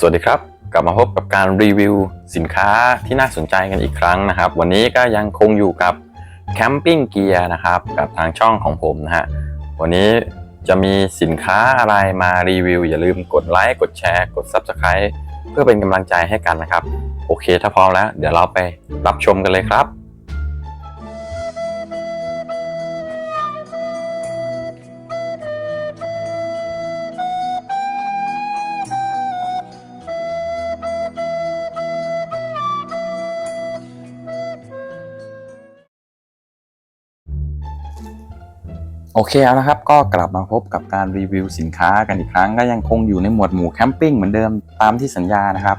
สวัสดีครับ กลับมาพบกับการรีวิวสินค้าที่น่าสนใจกันอีกครั้งนะครับ วันนี้ก็ยังคงอยู่กับแคมปิ้งเกียร์นะครับกับทางช่องของผมนะฮะวันนี้จะมีสินค้าอะไรมารีวิว อย่าลืมกดไลค์กดแชร์ กด Subscribe เพื่อเป็นกำลังใจให้กันนะครับ โอเคถ้าพร้อมแล้ว เดี๋ยวเราไปรับชมกันเลยครับ โอเคเอาละครับก็กลับมาพบกับการรีวิวสินค้ากันอีกครั้ง ก็ยังคงอยู่ในหมวดหมู่แคมปิ้งเหมือนเดิมตามที่สัญญานะครับ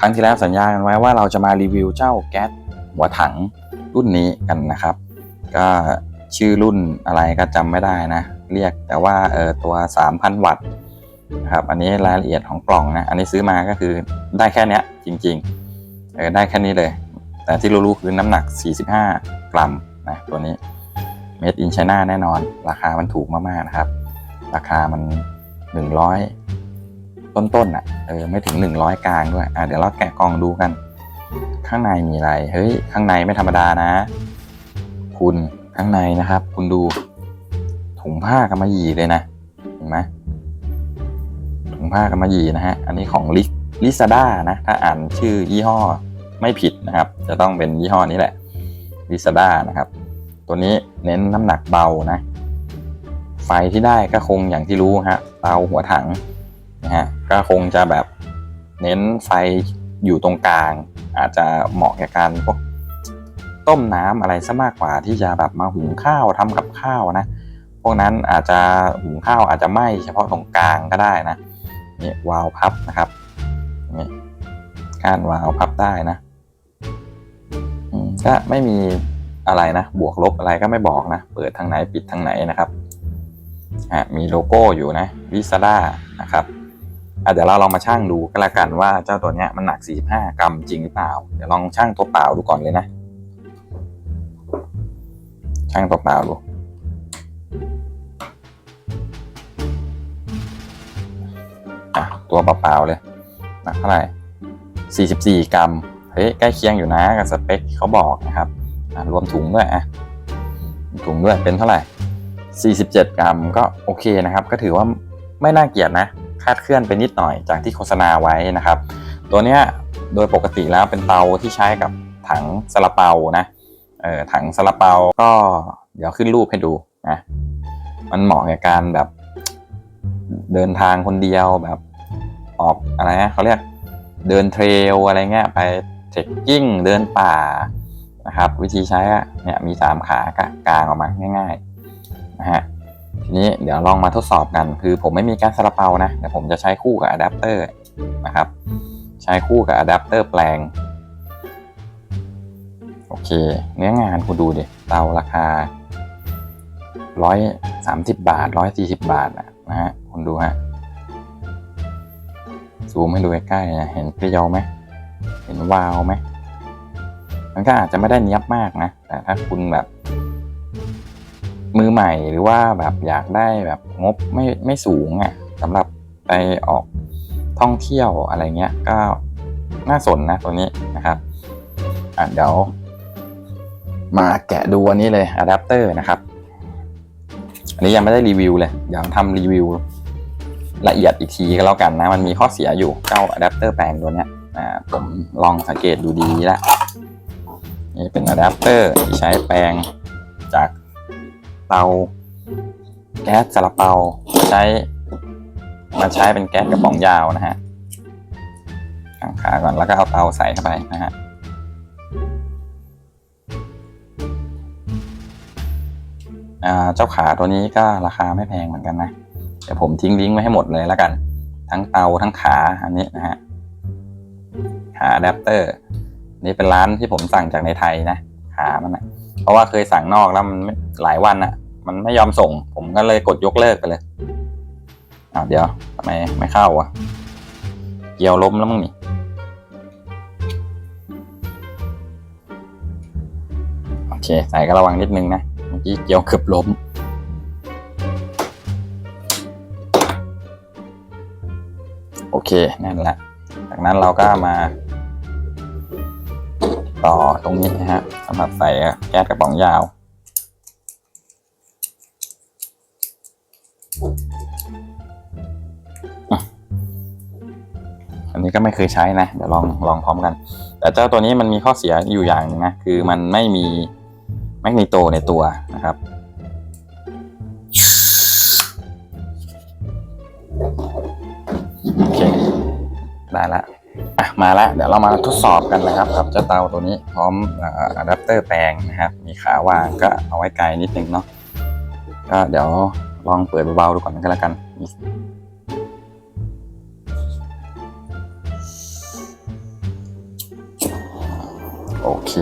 ครั้งที่แล้วสัญญากันไว้ว่าเราจะมารีวิวเจ้าแก๊สหัวถังรุ่นนี้กันนะครับ ก็ชื่อรุ่นอะไรก็จำไม่ได้นะ เรียกแต่ว่าเออตัว 3,000 วัตต์นะครับอันนี้รายละเอียดของกล่องนะอันนี้ซื้อมาก็คือได้แค่นี้จริงๆเออได้แค่นี้เลย แต่ที่รู้ๆคือน้ำหนัก 45 กรัมนะตัวนี้ Made in China แน่นอน ราคามันถูกมากๆนะครับ ราคามัน 100 ต้นๆอะเออไม่ถึง 100 กลางด้วยอะเดี๋ยวเราแกะกล่องดูกัน ข้างในมีอะไรเฮ้ยข้างในไม่ธรรมดานะ คุณข้างในนะครับ คุณดูถุงผ้ากำมะหยี่เลยนะเห็นไหมถุงผ้ากำมะหยี่นะฮะอันนี้ของลิลิซาด้านะถ้าอ่านชื่อยี่ห้อไม่ผิดนะครับ จะต้องเป็นยี่ห้อนี้แหละลิซาด้านะครับ ตัวนี้เน้นน้ำหนักเบานะ ไฟที่ได้ก็คงอย่างที่รู้ฮะเตาหัวถังนะฮะก็คงจะแบบเน้นไฟอยู่ตรงกลาง อาจจะเหมาะแก่การพวกต้มน้ำอะไรซะมากกว่าที่จะแบบมาหุงข้าวทำกับข้าวนะพวกนั้นอาจจะหุงข้าวอาจจะไหม้เฉพาะตรงกลางก็ได้นะนี่วาล์วพับนะครับนี่ก้านวาล์วพับได้นะก็ไม่มี อะไรนะ บวกลบอะไรก็ไม่บอกนะ เปิดทางไหนปิดทางไหนนะครับมีโลโก้อยู่นะวิซาด้านะครับอะเดี๋ยวเราลองมาชั่งดูก็แล้วกันว่าเจ้าตัวเนี้ยมันหนัก 45 กรัมจริงหรือเปล่า เดี๋ยวลองชั่งตัวเปล่าดูก่อนเลยนะชั่งตัวเปล่าดูตัวเปล่าๆเลยหนักเท่าไหร่ 44 กรัมเฮ้ยใกล้เคียงอยู่นะกับสเปคเขาบอกนะครับ รวมถุงด้วยอะถุงด้วยเป็นเท่าไหร่ 47 กรัมก็โอเคนะครับ ก็ถือว่าไม่น่าเกลียดนะคาดเคลื่อนไปนิดหน่อยจากที่โฆษณาไว้นะครับ ตัวเนี้ยโดยปกติแล้วเป็นเตาที่ใช้กับถังซาลาเปานะเออถังซาลาเปาก็เดี๋ยวขึ้นรูปให้ดูนะมันเหมาะกับการแบบเดินทางคนเดียวแบบออกอะไรนะเขาเรียกเดินเทรลอะไรเงี้ยไปเทคกิ้งเดินป่า นะครับ วิธีใช้อะเนี่ยมีสามขากะกลางออกมาง่ายๆนะฮะทีนี้เดี๋ยวลองมาทดสอบกัน คือผมไม่มีการสลับเปานะแต่ผมจะใช้คู่กับอะแดปเตอร์นะครับ ใช้คู่กับอะแดปเตอร์แปลงโอเค เนื้องานคุณดูดิเตาราคาร้อยสามสิบบาทร้อยสี่สิบบาทนะฮะคุณดูฮะซูมให้ดูใกล้ๆนะเห็นเกลียวไหมเห็นวาวไหม มันก็อาจจะไม่ได้เนี้ยบมากนะ แต่ถ้าคุณแบบ มือใหม่หรือว่าแบบอยากได้แบบงบไม่ไม่สูงอะ่ะสำหรับไปออกท่องเที่ยวอะไรเงี้ย ก็น่าสนนะตัวนี้นะครับอะเดี๋ยวมาแกะดูอันนี้เลยอะแดปเตอร์นะครับ อันนี้ยังไม่ได้รีวิวเลย เดี๋ยวทำรีวิวละเอียดอีกทีก็แล้วกันนะ มันมีข้อเสียอยู่เจ้าอะแดปเตอร์แปลงตัวเนี้ยอ่าผมลองสังเกตดูดีแล้ว นี่เป็นอะแดปเตอร์ที่ใช้แปลงจากเตาแก๊สซาลาเปาใช้มาใช้เป็นแก๊สกระป๋องยาวนะฮะกางขาก่อนแล้วก็เอาเตาใส่เข้าไปนะฮะเจ้าขาตัวนี้ก็ราคาไม่แพงเหมือนกันนะเดี๋ยวผมทิ้งลิงก์ไว้ให้หมดเลยแล้วกัน ทั้งเตาทั้งขาอันนี้นะฮะขาอะแดปเตอร์ นี่เป็นร้านที่ผมสั่งจากในไทยนะขามันนะเพราะว่าเคยสั่งนอกแล้วมันหลายวันอะมันไม่ยอมส่ง ผมก็เลยกดยกเลิกไปเลยอ้าวเดี๋ยวทำไมไม่เข้าวะเกี่ยวล้มแล้วมั้งนี่โอเค ใส่ก็ระวังนิดนึงนะเมื่อกี้เกี่ยวเกือบล้มโอเคนั่นแหละ จากนั้นเราก็มา ต่อตรงนี้นะฮะสำหรับใส่แก๊สกระป๋องยาว อันนี้ก็ไม่เคยใช้นะ เดี๋ยวลองลองพร้อมกัน แต่เจ้าตัวนี้มันมีข้อเสียอยู่อย่างนึงนะ คือมันไม่มีแมกนีโตในตัวนะครับโอเคได้ละ มาและเดี๋ยวเรามาทดสอบกันนะครับกับเจ้าเตาตัวนี้พร้อมอะแดปเตอร์แปลงนะครับ มีขาวางก็เอาไว้ไกลนิดนึงเนาะก็เดี๋ยวลองเปิดเบาๆดูก่อนก็แล้วกันโอเค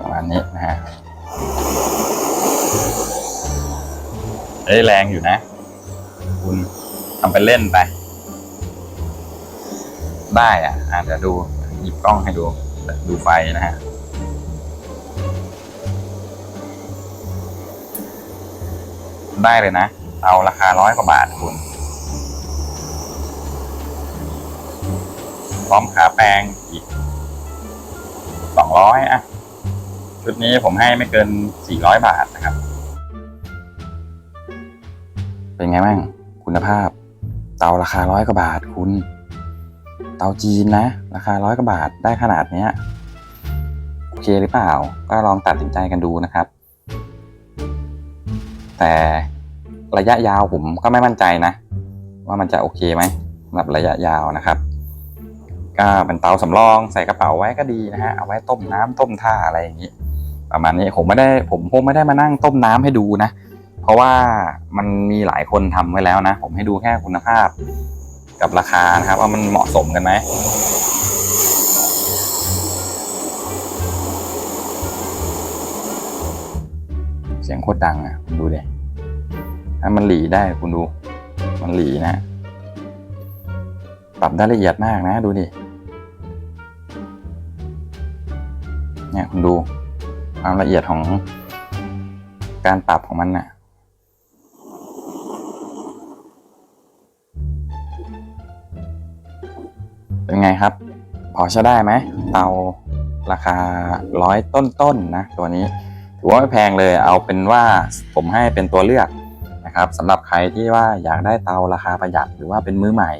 ประมาณนี้นะฮะเอ้ยแรงอยู่นะ คุณทำเป็นเล่นไป ได้อะอะเดี๋ยวดูหยิบกล้องให้ดูดูไฟนะฮะได้เลยนะ เอาราคาร้อยกว่าบาทคุณ พร้อมขาแปลงอีกสองร้อยอะ ชุดนี้ผมให้ไม่เกินสี่ร้อยบาทนะครับ เป็นไงบ้างคุณภาพ เตาราคาร้อยกว่าบาทคุณ เตาจีนนะ ราคาร้อยกว่าบาทได้ขนาดเนี้ยโอเคหรือเปล่า ก็ลองตัดสินใจกันดูนะครับ แต่ระยะยาวผมก็ไม่มั่นใจนะ ว่ามันจะโอเคไหมสำหรับระยะยาวนะครับ ก็เป็นเตาสำรองใส่กระเป๋าไว้ก็ดีนะฮะเอาไว้ต้มน้ำต้มท่าอะไรอย่างนี้ ประมาณนี้ผมไม่ได้ผมคงไม่ได้มานั่งต้มน้ำให้ดูนะ เพราะว่ามันมีหลายคนทำไว้แล้วนะ ผมให้ดูแค่คุณภาพ กับราคานะครับ ว่ามันเหมาะสมกันไหมเสียงโคตรดังอะคุณดูดิถ้ามันหลีได้คุณดู มันหลีนะ ปรับได้ละเอียดมากนะ ดูดิเนี่ยคุณดูความละเอียดของการปรับของมันน่ะ ไงครับ พอใช้ได้ไหมเตาราคาร้อยต้นๆนะตัวนี้ถือว่าไม่แพงเลยเอาเป็นว่าผมให้เป็นตัวเลือกนะครับสำหรับใครที่ว่าอยากได้เตาราคาประหยัดหรือว่าเป็นมือใหม่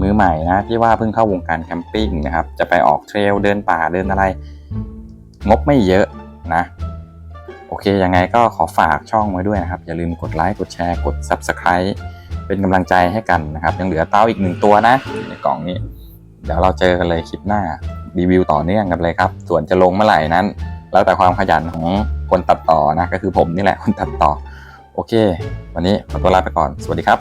มือใหม่นะที่ว่าเพิ่งเข้าวงการแคมปิ้งนะครับ จะไปออกเทรลเดินป่าเดินอะไร งบไม่เยอะนะโอเค ยังไงก็ขอฝากช่องไว้ด้วยนะครับ อย่าลืมกดไลค์ กดแชร์ กด Subscribe เป็นกำลังใจให้กันนะครับ ยังเหลือเต้าอีกหนึ่งตัวนะ ในกล่องนี้ เดี๋ยวเราเจอกันเลยคลิปหน้ารีวิวต่อเนื่องกันเลยครับ ส่วนจะลงเมื่อไหร่นั้น แล้วแต่ความขยันของคนตัดต่อนะ ก็คือผมนี่แหละคนตัดต่อ โอเค วันนี้ขอตัวลาไปก่อน สวัสดีครับ